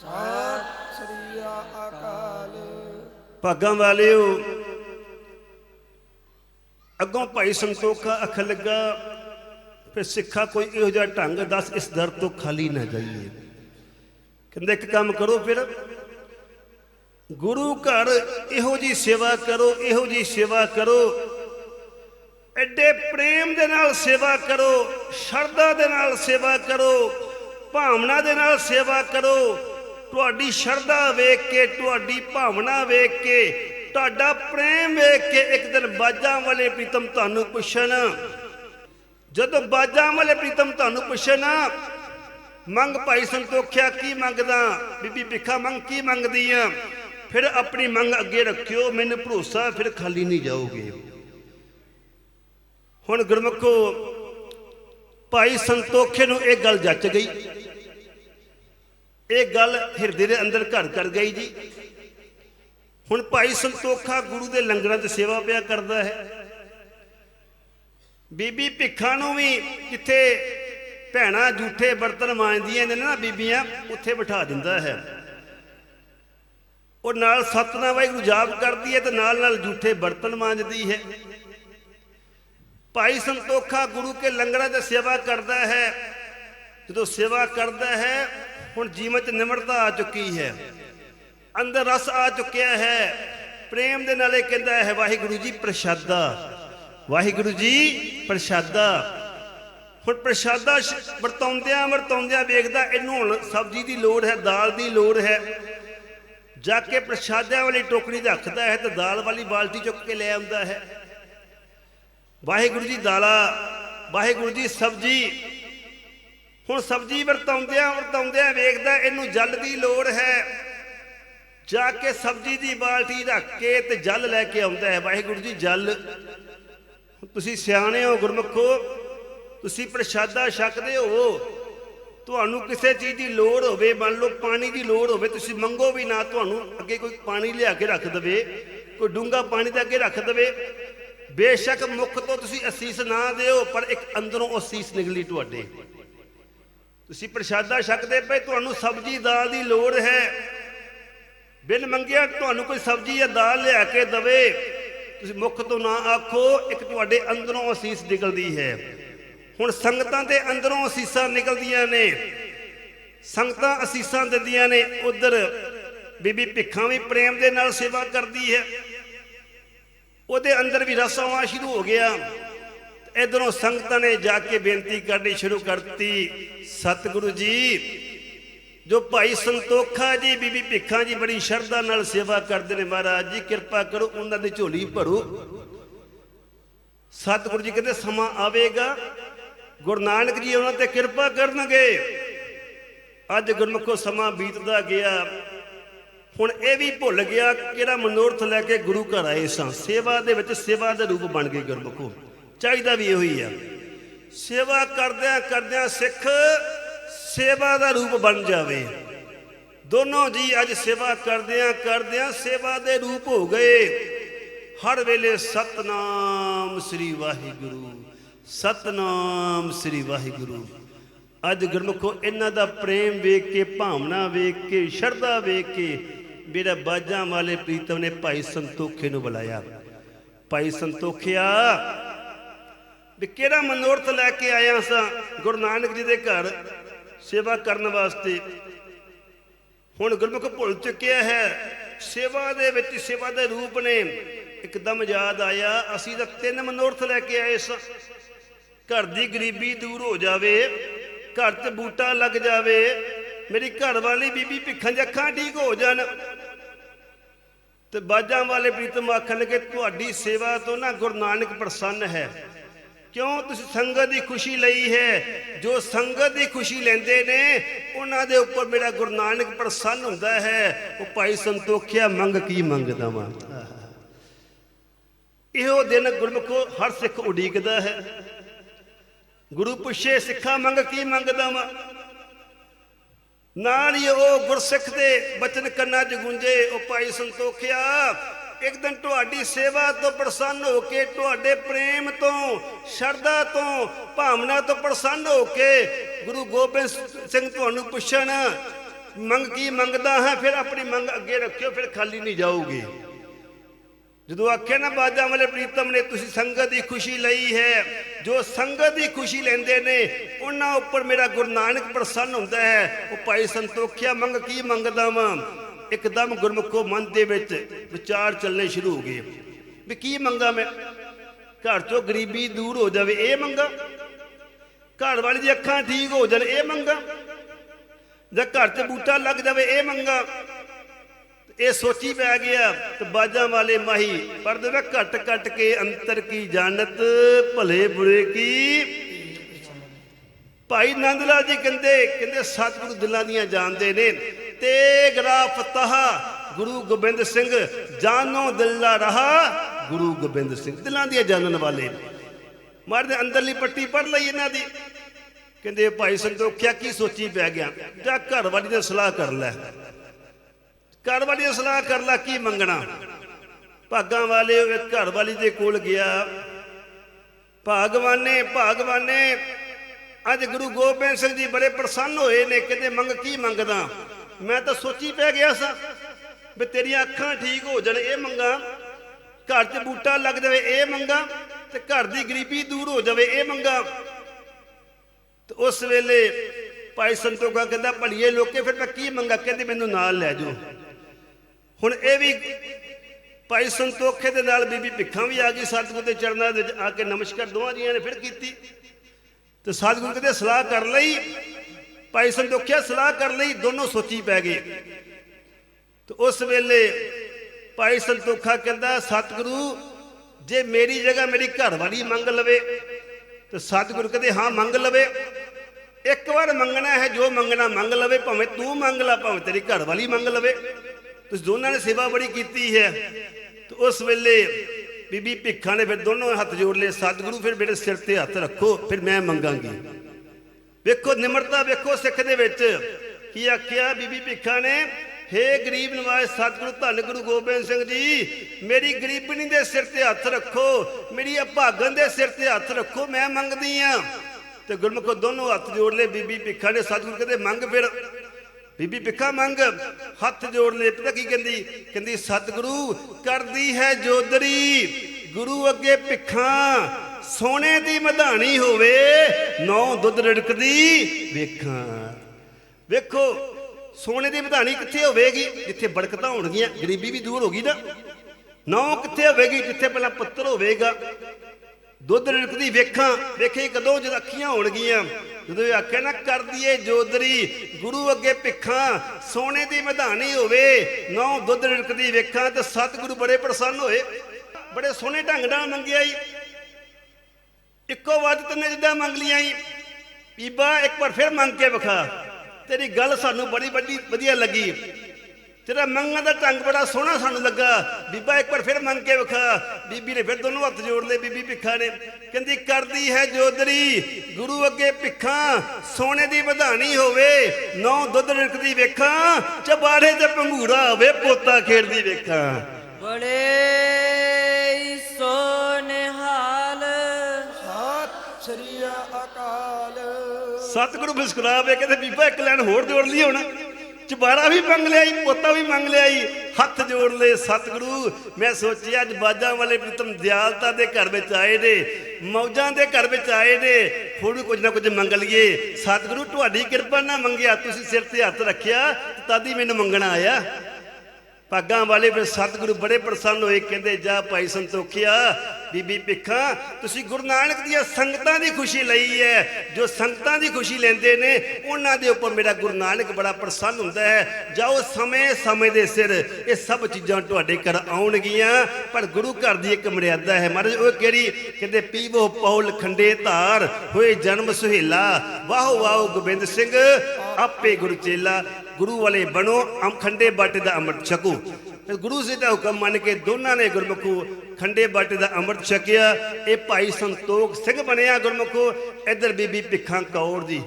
ਸਤਿ ਭਾਗਾਂ ਵਾਲਿਓ, ਅੱਗੋਂ ਭਾਈ ਸੰਤੋਖਾ ਅੱਖ ਲੱਗਾ, ਫਿਰ ਸਿੱਖਾ ਕੋਈ ਇਹੋ ਜਿਹਾ ਢੰਗ ਦੱਸ, ਇਸ ਦਰ ਤੋਂ ਖਾਲੀ ਨਾ ਜਾਈਏ। ਕਹਿੰਦੇ, ਇੱਕ ਕੰਮ ਕਰੋ ਫਿਰ। ਗੁਰੂ ਘਰ ਇਹੋ ਜੀ ਸੇਵਾ ਕਰੋ, ਇਹੋ ਜੀ ਸੇਵਾ ਕਰੋ। ਐਡੇ ਪ੍ਰੇਮ ਦੇ ਨਾਲ ਸੇਵਾ ਕਰੋ, ਸ਼ਰਧਾ ਦੇ ਨਾਲ ਸੇਵਾ ਕਰੋ, ਭਾਵਨਾ ਦੇ ਨਾਲ ਸੇਵਾ ਕਰੋ। ਤੁਹਾਡੀ ਸ਼ਰਧਾ ਵੇਖ ਕੇ, ਤੁਹਾਡੀ ਭਾਵਨਾ ਵੇਖ ਕੇ, ਤੁਹਾਡਾ ਪ੍ਰੇਮ ਵੇਖ ਕੇ ਇੱਕ ਦਿਨ ਬਾਜਾਂ ਵਾਲੇ ਪ੍ਰੀਤਮ ਤੁਹਾਨੂੰ ਪੁੱਛਣ। ਜਦੋਂ ਬਾਜਾਂ ਵਾਲੇ ਪ੍ਰੀਤਮ ਤੁਹਾਨੂੰ ਪੁੱਛਣ, ਮੰਗ ਭਾਈ ਸੰਤੋਖਿਆ, ਕੀ ਮੰਗਦਾ? ਬੀਬੀ ਭਿੱਖਾ ਮੰਗ ਕੀ ਮੰਗਦੀ ਆ? ਫਿਰ ਆਪਣੀ ਮੰਗ ਅੱਗੇ ਰੱਖਿਓ, ਮੈਨੂੰ ਭਰੋਸਾ ਫਿਰ ਖਾਲੀ ਨਹੀਂ ਜਾਓਗੇ। ਹੁਣ ਗੁਰਮੁਖੋ, ਭਾਈ ਸੰਤੋਖੇ ਨੂੰ ਇਹ ਗੱਲ ਜੱਚ ਗਈ। ਇਹ ਗੱਲ ਹਿਰਦੇ ਦੇ ਅੰਦਰ ਘਰ ਕਰ ਗਈ ਜੀ। ਹੁਣ ਭਾਈ ਸੰਤੋਖਾ ਗੁਰੂ ਦੇ ਲੰਗਰਾਂ 'ਚ ਸੇਵਾ ਪਿਆ ਕਰਦਾ ਹੈ। ਬੀਬੀ ਭਿੱਖਾਂ ਨੂੰ ਵੀ ਜਿੱਥੇ ਭੈਣਾਂ ਝੂਠੇ ਬਰਤਨ ਮਾਂਜਦੀਆਂ ਨੇ ਨਾ ਬੀਬੀਆਂ, ਉੱਥੇ ਬਿਠਾ ਦਿੰਦਾ ਹੈ। ਉਹ ਨਾਲ ਸਤਨਾਮ ਵਾਹਿਗੁਰੂ ਜਾਪ ਕਰਦੀ ਹੈ ਤੇ ਨਾਲ ਨਾਲ ਝੂਠੇ ਬਰਤਨ ਮਾਂਜਦੀ ਹੈ। ਭਾਈ ਸੰਤੋਖਾ ਗੁਰੂ ਕੇ ਲੰਗਰਾਂ 'ਚ ਸੇਵਾ ਕਰਦਾ ਹੈ। ਜਦੋਂ ਸੇਵਾ ਕਰਦਾ ਹੈ ਹੁਣ ਜੀਵਨ 'ਚ ਨਿਮਰਤਾ ਆ ਚੁੱਕੀ ਹੈ। ਅੰਦਰ ਰਸ ਆ ਚੁੱਕਿਆ ਹੈ। ਪ੍ਰੇਮ ਦੇ ਨਾਲ ਕਹਿੰਦਾ ਹੈ, ਵਾਹਿਗੁਰੂ ਜੀ ਪ੍ਰਸ਼ਾਦਾ। ਵਾਹਿਗੁਰੂ ਜੀ ਪ੍ਰਸ਼ਾਦਾ। ਹੁਣ ਪ੍ਰਸ਼ਾਦਾ ਵਰਤਾਉਂਦਿਆਂ ਵਰਤਾਉਂਦਿਆਂ ਵੇਖਦਾ ਇਹਨੂੰ ਹੁਣ ਸਬਜ਼ੀ ਦੀ ਲੋੜ ਹੈ, ਦਾਲ ਦੀ ਲੋੜ ਹੈ। ਜਾ ਕੇ ਪ੍ਰਸ਼ਾਦਿਆਂ ਵਾਲੀ ਟੋਕਰੀ ਰੱਖਦਾ ਹੈ ਤੇ ਦਾਲ ਵਾਲੀ ਬਾਲਟੀ ਚੁੱਕ ਕੇ ਲੈ ਆਉਂਦਾ ਹੈ। ਵਾਹਿਗੁਰੂ ਜੀ ਦਾਲਾ, ਵਾਹਿਗੁਰੂ ਜੀ ਸਬਜੀ। ਹੁਣ ਸਬਜੀ ਵਰਤਾਉਂਦਿਆਂ ਵਰਤਾਉਂਦਿਆਂ ਵੇਖਦਾ ਇਹਨੂੰ ਜਲ ਦੀ ਲੋੜ ਹੈ। ਜਾ ਕੇ ਸਬਜੀ ਦੀ ਬਾਲਟੀ ਰੱਖ ਕੇ ਤੇ ਜਲ ਲੈ ਕੇ ਆਉਂਦਾ ਹੈ। ਵਾਹਿਗੁਰੂ ਜੀ, ਜਲ। ਤੁਸੀਂ ਸਿਆਣੇ ਹੋ ਗੁਰਮੁਖੋ, ਤੁਸੀਂ ਪ੍ਰਸ਼ਾਦਾ ਛਕਦੇ ਹੋ। ਤੁਹਾਨੂੰ ਕਿਸੇ ਚੀਜ਼ ਦੀ ਲੋੜ ਹੋਵੇ, ਮੰਨ ਲਓ ਪਾਣੀ ਦੀ ਲੋੜ ਹੋਵੇ, ਤੁਸੀਂ ਮੰਗੋ ਵੀ ਨਾ, ਤੁਹਾਨੂੰ ਅੱਗੇ ਕੋਈ ਪਾਣੀ ਲਿਆ ਕੇ ਰੱਖ ਦੇਵੇ, ਕੋਈ ਡੂੰਗਾ ਪਾਣੀ ਦੇ ਅੱਗੇ ਰੱਖ ਦੇਵੇ। ਬੇਸ਼ੱਕ ਮੁਖ ਤੋਂ ਤੁਸੀਂ ਅਸੀਸ ਨਾ ਦਿਓ, ਪਰ ਇੱਕ ਅੰਦਰੋਂ ਅਸੀਸ ਨਿਕਲੀ ਤੁਹਾਡੇ। ਤੁਸੀਂ ਪ੍ਰਸ਼ਾਦਾ ਛਕਦੇ ਪਏ, ਤੁਹਾਨੂੰ ਸਬਜ਼ੀ ਦਾਲ ਦੀ ਲੋੜ ਹੈ। ਬਿਨ ਮੰਗਿਆ ਤੁਹਾਨੂੰ ਕੋਈ ਸਬਜ਼ੀ ਜਾਂ ਦਾਲ ਲਿਆ ਕੇ ਦਵੇ। ਤੁਸੀਂ ਮੁਖ ਤੋਂ ਨਾ ਆਖੋ, ਇੱਕ ਤੁਹਾਡੇ ਅੰਦਰੋਂ ਅਸੀਸ ਨਿਕਲਦੀ ਹੈ। ਹੁਣ ਸੰਗਤਾਂ ਦੇ ਅੰਦਰੋਂ ਅਸੀਸਾਂ ਨਿਕਲਦੀਆਂ ਨੇ। ਸੰਗਤਾਂ ਅਸੀਸਾਂ ਦਿੰਦੀਆਂ ਨੇ, ਉਧਰ ਬੀਬੀ ਭਿੱਖਾਂ ਵੀ ਪ੍ਰੇਮ ਦੇ ਨਾਲ ਸੇਵਾ ਕਰਦੀ ਹੈ। ਉਹਦੇ ਅੰਦਰ ਵੀ ਰਸ ਆਉਣਾ ਸ਼ੁਰੂ ਹੋ ਗਿਆ। ਇਧਰੋਂ ਸੰਗਤਾਂ ਨੇ ਜਾ ਕੇ ਬੇਨਤੀ ਕਰਨੀ ਸ਼ੁਰੂ ਕਰਤੀ, ਸਤਿਗੁਰੂ ਜੀ, ਜੋ ਭਾਈ ਸੰਤੋਖਾ ਜੀ, ਬੀਬੀ ਭਿੱਖਾਂ ਜੀ ਬੜੀ ਸ਼ਰਧਾ ਨਾਲ ਸੇਵਾ ਕਰਦੇ ਨੇ ਮਹਾਰਾਜ ਜੀ, ਕਿਰਪਾ ਕਰੋ ਉਹਨਾਂ ਦੀ ਝੋਲੀ ਭਰੋ। ਸਤਿਗੁਰੂ ਜੀ ਕਹਿੰਦੇ, ਸਮਾਂ ਆਵੇਗਾ, ਗੁਰੂ ਨਾਨਕ ਜੀ ਉਹਨਾਂ ਤੇ ਕਿਰਪਾ ਕਰਨਗੇ। ਅੱਜ ਗੁਰਮੁਖੋ ਸਮਾਂ ਬੀਤਦਾ ਗਿਆ। ਹੁਣ ਇਹ ਵੀ ਭੁੱਲ ਗਿਆ ਕਿਹੜਾ ਮਨੋਰਥ ਲੈ ਕੇ ਗੁਰੂ ਘਰ ਆਏ ਸਾਂ। ਸੇਵਾ ਦੇ ਵਿੱਚ ਸੇਵਾ ਦੇ ਰੂਪ ਬਣ ਗਏ ਗੁਰਮੁਖੋ। ਚਾਹੀਦਾ ਵੀ ਇਹੋ ਹੀ ਆ। ਸੇਵਾ ਕਰਦਿਆਂ ਕਰਦਿਆਂ ਸਿੱਖ ਸੇਵਾ ਦਾ ਰੂਪ ਬਣ ਜਾਵੇ। ਦੋਨੋਂ ਜੀ ਅੱਜ ਸੇਵਾ ਕਰਦਿਆਂ ਕਰਦਿਆਂ ਸੇਵਾ ਦੇ ਰੂਪ ਹੋ ਗਏ। ਹਰ ਵੇਲੇ ਸਤਨਾਮ ਸ੍ਰੀ ਵਾਹਿਗੁਰੂ, ਸਤਨਾਮ ਸ੍ਰੀ ਵਾਹਿਗੁਰੂ। ਅੱਜ ਗੁਰਮੁਖੋ, ਇਹਨਾਂ ਦਾ ਪ੍ਰੇਮ ਵੇਖ ਕੇ, ਭਾਵਨਾ ਵੇਖ ਕੇ, ਸ਼ਰਧਾ ਵੇਖ ਕੇ ਮੇਰਾ ਬਾਜਾਂ ਵਾਲੇ ਪ੍ਰੀਤਮ ਨੇ ਭਾਈ ਸੰਤੋਖੇ ਨੂੰ ਬੁਲਾਇਆ। ਭਾਈ ਸੰਤੋਖਿਆ ਵੀ ਕਿਹੜਾ ਮਨੋਰਥ ਲੈ ਕੇ ਆਇਆ ਸਾਂ ਗੁਰੂ ਨਾਨਕ ਜੀ ਦੇ ਘਰ ਸੇਵਾ ਕਰਨ ਵਾਸਤੇ? ਹੁਣ ਗੁਰਮੁਖ ਭੁੱਲ ਚੁੱਕਿਆ ਹੈ, ਸੇਵਾ ਦੇ ਵਿੱਚ ਸੇਵਾ ਦੇ ਰੂਪ ਨੇ। ਇੱਕਦਮ ਯਾਦ ਆਇਆ, ਅਸੀਂ ਤਾਂ ਤਿੰਨ ਮਨੋਰਥ ਲੈ ਕੇ ਆਏ ਸਾਂ। ਘਰ ਦੀ ਗਰੀਬੀ ਦੂਰ ਹੋ ਜਾਵੇ, ਘਰ ਤੇ ਬੂਟਾ ਲੱਗ ਜਾਵੇ, ਮੇਰੀ ਘਰ ਵਾਲੀ ਬੀਬੀ ਭਿੱਖਾਂ ਦੀਆਂ ਅੱਖਾਂ ਠੀਕ ਹੋ ਜਾਣ। ਤੇ ਬਾਜਾਂ ਵਾਲੇ ਪ੍ਰੀਤਮ ਆਖਣ ਲੱਗੇ ਤੁਹਾਡੀ ਸੇਵਾ ਤੋਂ ਨਾ ਗੁਰੂ ਨਾਨਕ ਪ੍ਰਸੰਨ ਹੈ। ਕਿਉਂ ਤੁਸੀਂ ਸੰਗਤ ਦੀ ਖੁਸ਼ੀ ਲਈ ਹੈ? ਜੋ ਸੰਗਤ ਦੀ ਖੁਸ਼ੀ ਲੈਂਦੇ ਨੇ, ਉਹਨਾਂ ਦੇ ਉੱਪਰ ਮੇਰਾ ਗੁਰੂ ਨਾਨਕ ਪ੍ਰਸੰਨ ਹੁੰਦਾ ਹੈ। ਉਹ ਭਾਈ ਸੰਤੋਖਿਆ, ਮੰਗ ਕੀ ਮੰਗਦਾ ਵਾਂ ਇਹੋ ਦਿਨ ਗੁਰਮੁਖੋ ਹਰ ਸਿੱਖ ਉਡੀਕਦਾ ਹੈ। ਗੁਰੂ ਪੁੱਛੇ, ਸਿੱਖਾ ਮੰਗ ਕੀ ਮੰਗਦਾ ਵਾਂ ਨਾਲ ਹੀ ਉਹ ਗੁਰਸਿੱਖ ਦੇ ਬਚਨ ਕੰਨਾਂ 'ਚ ਗੂੰਜੇ, ਉਹ ਭਾਈ ਸੰਤੋਖਿਆ ਇੱਕ ਦਿਨ ਤੁਹਾਡੀ ਸੇਵਾ ਤੋਂ ਪ੍ਰਸੰਨ ਹੋ ਕੇ, ਤੁਹਾਡੇ ਪ੍ਰੇਮ ਤੋਂ, ਸ਼ਰਧਾ ਤੋਂ, ਭਾਵਨਾ ਤੋਂ ਪ੍ਰਸੰਨ ਹੋ ਕੇ ਗੁਰੂ ਗੋਬਿੰਦ ਸਿੰਘ ਤੁਹਾਨੂੰ ਪੁੱਛਣ, ਮੰਗ ਕੀ ਮੰਗਦਾ ਹੈ, ਫਿਰ ਆਪਣੀ ਮੰਗ ਅੱਗੇ ਰੱਖਿਓ, ਫਿਰ ਖਾਲੀ ਨਹੀਂ ਜਾਓਗੇ। ਜਦੋਂ ਆਖਿਆ ਨਾ, ਬਾਜਾਂ ਵਾਲੇ ਪ੍ਰੀਤਮ ਨੇ, ਤੁਸੀਂ ਸੰਗਤ ਦੀ ਖੁਸ਼ੀ ਲਈ ਹੈ। ਜੋ ਸੰਗਤ ਦੀ ਖੁਸ਼ੀ ਲੈਂਦੇ ਨੇ, ਉਹਨਾਂ ਉੱਪਰ ਮੇਰਾ ਗੁਰੂ ਨਾਨਕ ਪ੍ਰਸੰਨ ਹੁੰਦਾ ਹੈ। ਉਹ ਭਾਈ ਸੰਤੋਖਿਆ, ਮੰਗ ਕੀ ਮੰਗਦਾ ਵਾਂ? ਇੱਕਦਮ ਗੁਰਮੁਖੋ ਮਨ ਦੇ ਵਿੱਚ ਵਿਚਾਰ ਚੱਲਣੇ ਸ਼ੁਰੂ ਹੋ ਗਏ। ਵੀ ਕੀ ਮੰਗਾ ਮੈਂ? ਘਰ ਚੋਂ ਗਰੀਬੀ ਦੂਰ ਹੋ ਜਾਵੇ, ਇਹ ਮੰਗਾ? ਘਰ ਵਾਲੀ ਦੀ ਅੱਖਾਂ ਠੀਕ ਹੋ ਜਾਣ, ਇਹ ਮੰਗਾ? ਜਾਂ ਘਰ 'ਚ ਬੂਟਾ ਲੱਗ ਜਾਵੇ, ਇਹ ਮੰਗਾ? ਇਹ ਸੋਚੀ ਪੈ ਗਿਆ, ਤੇ ਬਾਜਾਂ ਵਾਲੇ ਮਾਹੀ ਪਰਦੇ ਵਿੱਚ ਘਟ ਘਟ ਕੇ ਅੰਤਰ ਕੀ ਜਾਣਤ, ਭਲੇ ਬੁਰੇ ਕੀ? ਭਾਈ ਨੰਦ ਲਾਲ ਜੀ ਕਹਿੰਦੇ ਕਹਿੰਦੇ ਸਤਿਗੁਰੂ ਦਿਲਾਂ ਦੀਆਂ ਜਾਣਦੇ ਨੇ। ਤੇਗ ਰਾ ਫਤਹ। ਗੁਰੂ ਗੋਬਿੰਦ ਸਿੰਘ, ਜਾਨੋ ਦਿਲਾ ਰਹਾ। ਗੁਰੂ ਗੋਬਿੰਦ ਸਿੰਘ, ਦਿਲਾਂ ਦੀਆਂ ਜਾਣਨ ਵਾਲੇ। ਮਾਰ ਦੇ ਅੰਦਰਲੀ ਪੱਟੀ ਪੜ ਲਈ ਇਹਨਾਂ ਦੀ। ਕਹਿੰਦੇ, ਭਾਈ ਸੰਤੋਖਿਆ, ਕੀ ਸੋਚੀ ਪੈ ਗਿਆ? ਜਾ ਘਰ ਵਾਲੀ ਨਾਲ ਸਲਾਹ ਕਰ ਲੈ। ਘਰ ਵਾਲੀ ਨਾਲ ਸਲਾਹ ਕਰ ਲੈ, ਕੀ ਮੰਗਣਾ? ਭਾਗਾਂ ਵਾਲੇ ਉਹ ਇੱਕ ਘਰ ਵਾਲੀ ਦੇ ਕੋਲ ਗਿਆ। ਭਾਗਵਾਨੇ ਭਾਗਵਾਨੇ, ਅੱਜ ਗੁਰੂ ਗੋਬਿੰਦ ਸਿੰਘ ਜੀ ਬੜੇ ਪ੍ਰਸੰਨ ਹੋਏ ਨੇ। ਕਹਿੰਦੇ, ਮੰਗ ਕੀ ਮੰਗਦਾ? ਮੈਂ ਤਾਂ ਸੋਚੀ ਪੈ ਗਿਆ ਸਾਂ ਵੀ ਤੇਰੀਆਂ ਅੱਖਾਂ ਠੀਕ ਹੋ ਜਾਣ, ਇਹ ਮੰਗਾ ਘਰ 'ਚ ਬੂਟਾ ਲੱਗ ਜਾਵੇ, ਇਹ ਮੰਗਾ ਤੇ ਘਰ ਦੀ ਗਰੀਬੀ ਦੂਰ ਹੋ ਜਾਵੇ, ਇਹ ਮੰਗਾ। ਤੇ ਉਸ ਵੇਲੇ ਭਾਈ ਸੰਤੋਖਾ ਕਹਿੰਦਾ, ਭਲੀਏ ਲੋਕੇ, ਫਿਰ ਮੈਂ ਕੀ ਮੰਗਾ? ਕਹਿੰਦੇ, ਮੈਨੂੰ ਨਾਲ ਲੈ ਜਾਓ। ਹੁਣ ਇਹ ਵੀ ਭਾਈ ਸੰਤੋਖੇ ਦੇ ਨਾਲ ਬੀਬੀ ਭਿੱਖਾਂ ਵੀ ਆ ਗਈ, ਸਤਿਗੁਰ ਦੇ ਚਰਨਾਂ ਦੇ ਵਿੱਚ ਆ ਕੇ ਨਮਸਕਾਰ ਦੋਵਾਂ ਜੀਆਂ ਨੇ ਫਿਰ ਕੀਤੀ। ਤੇ ਸਤਿਗੁਰ ਕਹਿੰਦੇ, ਸਲਾਹ ਕਰ ਲਈ ਭਾਈ ਸੰਤੋਖਿਆ ਸਲਾਹ ਕਰ ਲਈ, ਦੋਨੋਂ ਸੋਚੀ ਪੈ ਗਏ। ਤੇ ਉਸ ਵੇਲੇ ਭਾਈ ਸੰਤੋਖਾ ਕਹਿੰਦਾ, ਸਤਿਗੁਰੂ, ਜੇ ਮੇਰੀ ਜਗ੍ਹਾ ਮੇਰੀ ਘਰ ਵਾਲੀ ਮੰਗ ਲਵੇ, ਤੇ ਸਤਿਗੁਰੂ ਕਹਿੰਦੇ, ਹਾਂ, ਮੰਗ ਲਵੇ। ਇੱਕ ਵਾਰ ਮੰਗਣਾ ਹੈ, ਜੋ ਮੰਗਣਾ ਮੰਗ ਲਵੇ, ਭਾਵੇਂ ਤੂੰ ਮੰਗ ਲੈ, ਭਾਵੇਂ ਤੇਰੀ ਘਰ ਵਾਲੀ ਮੰਗ ਲਵੇ। ਤੁਸੀਂ ਦੋਨਾਂ ਨੇ ਸੇਵਾ ਬੜੀ ਕੀਤੀ ਹੈ। ਤੇ ਉਸ ਵੇਲੇ ਬੀਬੀ ਭਿੱਖਾਂ ਨੇ ਫਿਰ ਦੋਨੋਂ ਹੱਥ ਜੋੜ ਲਏ, ਸਤਿਗੁਰੂ, ਫਿਰ ਮੇਰੇ ਸਿਰ ਤੇ ਹੱਥ ਰੱਖੋ, ਫਿਰ ਮੈਂ ਮੰਗਾਂਗੀ। ਵੇਖੋ, ਨਿਮਰਤਾ ਵੇਖੋ ਸਿੱਖ ਦੇ ਵਿੱਚ। ਕੀ ਆਖਿਆ? ਬੀਬੀ ਭਿੱਖਾਂ ਨੇ, ਹੇ ਗਰੀਬ ਨਵਾਜ਼ ਸਤਿਗੁਰੂ ਧੰਨ ਗੁਰੂ ਗੋਬਿੰਦ ਸਿੰਘ ਜੀ, ਮੇਰੀ ਗਰੀਬਣੀ ਦੇ ਸਿਰ ਤੇ ਹੱਥ ਰੱਖੋ, ਮੇਰੀ ਅਭਾਗਨ ਦੇ ਸਿਰ ਤੇ ਹੱਥ ਰੱਖੋ, ਮੈਂ ਮੰਗਦੀ ਆ। ਤੇ ਗੁਰਮੁਖੋ ਦੋਨੋਂ ਹੱਥ ਜੋੜ ਲਏ, ਬੀਬੀ ਭਿੱਖਾ ਨੇ, ਸਤਿਗੁਰੂ ਕਹਿੰਦੇ, ਮੰਗ ਫਿਰ। ਬੀਬੀ ਭਿੱਖਾ, ਮੰਗ। ਹੱਥ ਜੋੜ ਲਏ, ਪਤਾ ਕੀ ਕਹਿੰਦੀ? ਕਹਿੰਦੀ, ਸਤਿਗੁਰੂ ਕਰਦੀ ਹੈ ਜੋਦਰੀ, ਗੁਰੂ ਅੱਗੇ ਭਿੱਖਾਂ। ਸੋਨੇ ਦੀ ਮਧਾਣੀ ਹੋਵੇ, ਨੌ ਦੁੱਧ ਰੜਕਦੀ ਵੇਖਾਂ। ਵੇਖੋ, ਸੋਨੇ ਦੀ ਮਧਾਣੀ ਕਿੱਥੇ ਹੋਵੇਗੀ? ਜਿੱਥੇ ਬੜਕਤਾਂ ਹੋਣਗੀਆਂ, ਗਰੀਬੀ ਵੀ ਦੂਰ ਹੋਗੀ ਨਾ। ਨੌ ਕਿੱਥੇ ਹੋਵੇਗੀ? ਜਿੱਥੇ ਪਹਿਲਾਂ ਪੁੱਤਰ ਹੋਵੇਗਾ। ਦੁੱਧ ਰੜਕਦੀ ਵੇਖਾਂ, ਵੇਖੇ ਕਦੋਂ ਜਦ ਅੱਖੀਆਂ ਹੋਣਗੀਆਂ। ਜਦੋਂ ਇਹ ਆਖਿਆ ਨਾ ਕਰਦੀ ਏ ਜੋਦਰੀ, ਗੁਰੂ ਅੱਗੇ ਭਿੱਖਾਂ, ਸੋਨੇ ਦੀ ਮਧਾਣੀ ਹੋਵੇ, ਨੌ ਦੁੱਧ ਰੜਕਦੀ ਵੇਖਾਂ, ਤੇ ਸਤਿਗੁਰੂ ਬੜੇ ਪ੍ਰਸੰਨ ਹੋਏ। ਬੜੇ ਸੋਹਣੇ ਢੰਗ ਨਾਲ ਮੰਗਿਆ ਜੀ। ਇੱਕੋ ਵਾਰ ਤੈਨੇ ਜਿੱਦਾਂ ਮੰਗ ਲਿਆ ਈ। ਬੀਬਾ, ਇੱਕ ਵਾਰ ਫਿਰ ਮੰਗ ਕੇ ਵਿਖਾ। ਤੇਰੀ ਗੱਲ ਸਾਨੂੰ ਬੜੀ ਵੱਡੀ, ਵਧੀਆ ਲੱਗੀ। ਤੇਰਾ ਮੰਗਣ ਦਾ ਢੰਗ ਬੜਾ ਸੋਹਣਾ ਸਾਨੂੰ ਲੱਗਾ। ਬੀਬਾ, ਇੱਕ ਵਾਰ ਫਿਰ ਮੰਗ ਕੇ ਵਿਖਾ। ਬੀਬੀ ਨੇ ਫਿਰ ਦੋਨੋਂ ਹੱਥ ਜੋੜ ਲਏ, ਬੀਬੀ ਭਿੱਖਾ ਨੇ। ਕਹਿੰਦੀ, ਕਰਦੀ ਹੈ ਜੋਦਰੀ, ਗੁਰੂ ਅੱਗੇ ਭਿੱਖਾਂ, ਸੋਨੇ ਦੀ ਵਧਾਣੀ ਹੋਵੇ, ਨੌ ਦੁੱਧ ਰਿੜਕਦੀ ਵੇਖਾਂ, ਚਬਾੜੇ ਤੇ ਪੰਘੂੜਾ ਹੋਵੇ, ਪੋਤਾ ਖੇਡਦੀ ਵੇਖਾਂ। ਬੜੇ ਹੀ ਸੋਨਿਹਾਲ ਸ੍ਰੀ ਅਕਾਲ। ਸਤਿਗੁਰੂ ਮੁਸਕਰਾਵੇ ਕਹਿੰਦੇ ਬੀਬਾ ਇੱਕ ਲੈਣ ਹੋਰ ਜੋੜ ਲਈ ਹੁਣ। ਚਬਾਰਾ ਵੀ ਮੰਗ ਲਿਆਈ, ਪੋਤਾ ਵੀ ਮੰਗ ਲਿਆਈ, ਹੱਥ ਜੋੜ ਲਏ ਸਤਿਗੁਰੂ। ਮੈਂ ਸੋਚਿਆ ਅੱਜ ਬਾਜਾਂ ਵਾਲੇ ਪ੍ਰੀਤਮ ਦਿਆਲਤਾ ਦੇ ਘਰ ਵਿੱਚ ਆਏ ਨੇ, ਮੌਜਾਂ ਦੇ ਘਰ ਵਿੱਚ ਆਏ ਨੇ। ਥੋੜੀ ਕੁਝ ਨਾ ਕੁਝ ਮੰਗ ਲਈਏ। ਸਤਿਗੁਰੂ, ਤੁਹਾਡੀ ਕਿਰਪਾ ਨਾਲ ਮੰਗਿਆ, ਤੁਸੀਂ ਸਿਰ ਤੇ ਹੱਥ ਰੱਖਿਆ, ਤਦ ਹੀ ਮੈਨੂੰ ਮੰਗਣਾ ਆਇਆ। ਭਾਗਾਂ ਵਾਲੇ ਫਿਰ ਸਤਿਗੁਰੂ ਬੜੇ ਪ੍ਰਸੰਨ ਹੋਏ, ਕਹਿੰਦੇ, ਜਾ ਭਾਈ ਸੰਤੋਖਿਆ ਬੀਬੀ ਭਿੱਖਾਂ, ਤੁਸੀਂ ਗੁਰੂ ਨਾਨਕ ਦੀਆਂ ਸੰਗਤਾਂ ਦੀ ਖੁਸ਼ੀ ਲਈ ਹੈ। ਜੋ ਸੰਗਤਾਂ ਦੀ ਖੁਸ਼ੀ ਲੈਂਦੇ ਨੇ, ਉਹਨਾਂ ਦੇ ਉੱਪਰ ਮੇਰਾ ਗੁਰੂ ਨਾਨਕ ਬੜਾ ਪ੍ਰਸੰਨ ਹੁੰਦਾ ਹੈ। ਜਾਓ ਸਮੇਂ ਸਮੇਂ ਦੇ ਸਿਰ, ਇਹ ਸਭ ਚੀਜ਼ਾਂ ਤੁਹਾਡੇ ਘਰ ਆਉਣਗੀਆਂ। ਪਰ ਗੁਰੂ ਘਰ ਦੀ ਇੱਕ ਮਰਿਆਦਾ ਹੈ। ਮਹਾਰਾਜ, ਉਹ ਕਿਹੜੀ? ਕਹਿੰਦੇ, ਪੀਵੋ ਪੌਲ ਖੰਡੇ ਧਾਰ, ਹੋਏ ਜਨਮ ਸੁਹੇਲਾ। ਵਾਹੋ ਵਾਹੋ ਗੋਬਿੰਦ ਸਿੰਘ, ਆਪੇ ਗੁਰੂ ਚੇਲਾ। ਗੁਰੂ ਵਾਲੇ ਬਣੋ ਅਮ ਖੰਡੇ ਬਾਟੇ ਦਾ ਅੰਮ੍ਰਿਤ ਛਕੋ। ਗੁਰੂ ਜੀ ਦਾ ਹੁਕਮ ਮੰਨ ਕੇ ਦੋਨਾਂ ਨੇ ਗੁਰਮੁਖੋ ਖੰਡੇ ਬਾਟੇ ਦਾ ਅੰਮ੍ਰਿਤ ਛਕਿਆ। ਇਹ ਭਾਈ ਸੰਤੋਖ ਸਿੰਘ ਬਣਿਆ ਗੁਰਮੁਖੋ, ਇੱਧਰ ਬੀਬੀ ਭਿੱਖਾਂ ਕੌਰ ਦੀ।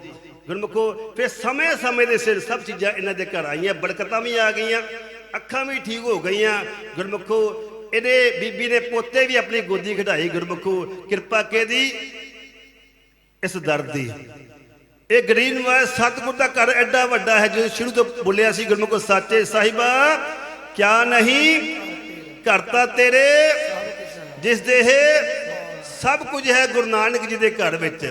ਗੁਰਮੁਖੋ, ਫਿਰ ਸਮੇਂ ਸਮੇਂ ਦੇ ਸਿਰ ਸਭ ਚੀਜ਼ਾਂ ਇਹਨਾਂ ਦੇ ਘਰ ਆਈਆਂ ਬਰਕਤਾਂ ਵੀ ਆ ਗਈਆਂ, ਅੱਖਾਂ ਵੀ ਠੀਕ ਹੋ ਗਈਆਂ। ਗੁਰਮੁਖੋ, ਇਹਦੇ ਬੀਬੀ ਨੇ ਪੋਤੇ ਵੀ ਆਪਣੀ ਗੋਦੀ ਖਿਡਾਈ ਗੁਰਮੁਖੋ, ਕਿਰਪਾ ਕਿਹਦੀ? ਇਸ ਦਰਦ ਦੀ। ਇਹ ਗਰੀਨ ਵਾਇਸ ਸਤਿਗੁਰ ਦਾ ਘਰ ਐਡਾ ਵੱਡਾ ਹੈ ਜੋ ਸ਼ੁਰੂ ਤੋਂ ਬੋਲਿਆ ਸੀ ਗੁਰਮੁਖ, ਸਾਚੇ ਸਾਹਿਬਾ ਕਿਆ ਨਹੀਂ? ਘਰ ਤੇਰੇ, ਜਿਸ ਦੇ ਸਭ ਕੁਝ ਹੈ ਗੁਰੂ ਨਾਨਕ ਜੀ ਦੇ ਘਰ ਵਿੱਚ।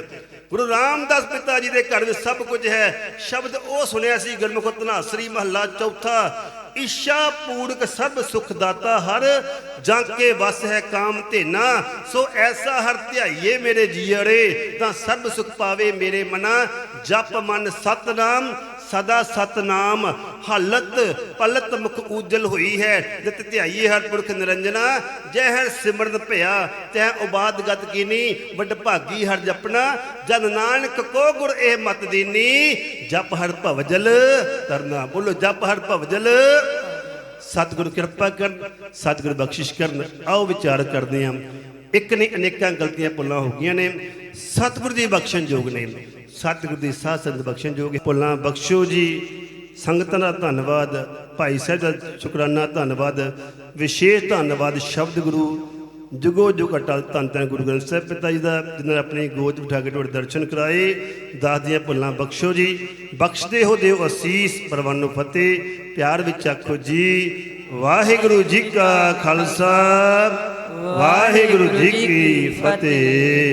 ਗੁਰੂ ਰਾਮਦਾਸ ਪਿਤਾ ਜੀ ਦੇ ਘਰ ਵਿੱਚ ਸਭ ਕੁਝ ਹੈ। ਸ਼ਬਦ ਉਹ ਸੁਣਿਆ ਸੀ, ਗੁਰਮੁਖ ਧਨਾਸਰੀ ਮਹੱਲਾ ਚੌਥਾ ਇਸ਼ਾ ਪੂਰਕ ਸਭ ਸੁਖ ਦਾਤਾ ਹਰ, ਜਾਂ ਕੇ ਵਸ ਹੈ ਕਾਮ ਧੇਨਾ। ਸੋ ਐਸਾ ਹਰ ਧਿਆਈਏ ਮੇਰੇ ਜੀਅਰੇ ਤਾਂ ਸਭ ਸੁਖ ਪਾਵੇ ਮੇਰੇ ਮਨਾ। ਜਪ ਮਨ ਸਤਨਾਮ ਸਦਾ ਸਤਨਾਮ, ਹਾਲਤ ਪਲਤ ਮੁਖ ਉਜਲ ਹੋਈ ਹੈ। ਜਿਤ ਧਿਆਈਏ ਹਰ ਪੁਰਖ ਨਿਰੰਜਨਾ, ਜੈ ਹਰ ਸਿਮਰਨ ਭਇਆ, ਤੈ ਉਬਾਦ ਗਤ ਕੀਨੀ, ਵੱਡ ਭਾਗੀ ਹਰ ਜਪਣਾ, ਜਨ ਨਾਨਕ ਕੋ ਗੁਰ ਇਹ ਮਤ ਦੀਨੀ, ਜਪ ਹਰ ਭਵਜਲ, ਤਰਨਾ ਬੋਲੋ ਜਪ ਹਰ ਭਵਜਲ। ਸਤਿਗੁਰ ਕਿਰਪਾ ਕਰਨ, ਸਤਿਗੁਰ ਬਖਸ਼ਿਸ਼ ਕਰਨ, ਆਓ ਵਿਚਾਰ ਕਰਦੇ ਹਾਂ ਇੱਕ ਨੇ ਅਨੇਕਾਂ ਗਲਤੀਆਂ ਭੁੱਲਾਂ ਹੋ ਗਈਆਂ ਨੇ, ਸਤਿਗੁਰ ਜੀ ਬਖਸ਼ਣ ਯੋਗ ਨੇ। ਸਤਿਗੁਰੂ ਦੀ ਸਾਧ ਸੰਗਤ ਬਖਸ਼ਣ ਯੋਗ ਭੁੱਲਾਂ ਬਖਸ਼ੋ ਜੀ। ਸੰਗਤਾਂ ਦਾ ਧੰਨਵਾਦ। ਭਾਈ ਸਾਹਿਬ ਦਾ ਸ਼ੁਕਰਾਨਾ, ਧੰਨਵਾਦ। ਵਿਸ਼ੇਸ਼ ਧੰਨਵਾਦ ਸ਼ਬਦ ਗੁਰੂ ਜੁਗੋ ਜੁਗ ਅਟਲ ਧੰਨ ਧੰਨ ਗੁਰੂ ਗ੍ਰੰਥ ਸਾਹਿਬ ਪਿਤਾ ਜੀ ਦਾ, ਜਿਨ੍ਹਾਂ ਨੇ ਆਪਣੀ ਗੋਦ ਬਿਠਾ ਕੇ ਤੁਹਾਡੇ ਦਰਸ਼ਨ ਕਰਾਏ। ਦਾਸ ਦੀਆਂ ਭੁੱਲਾਂ ਬਖਸ਼ੋ ਜੀ। ਬਖਸ਼ਦੇ ਹੋ ਦਿਓ ਅਸੀਸ ਪਰਵਾਨੋ ਫਤਿਹ। ਪਿਆਰ ਵਿੱਚ ਆਖੋ ਜੀ, ਵਾਹਿਗੁਰੂ ਜੀ ਕਾ ਖਾਲਸਾ। ਵਾਹਿਗੁਰੂ ਜੀ ਕੀ ਫਤਿਹ।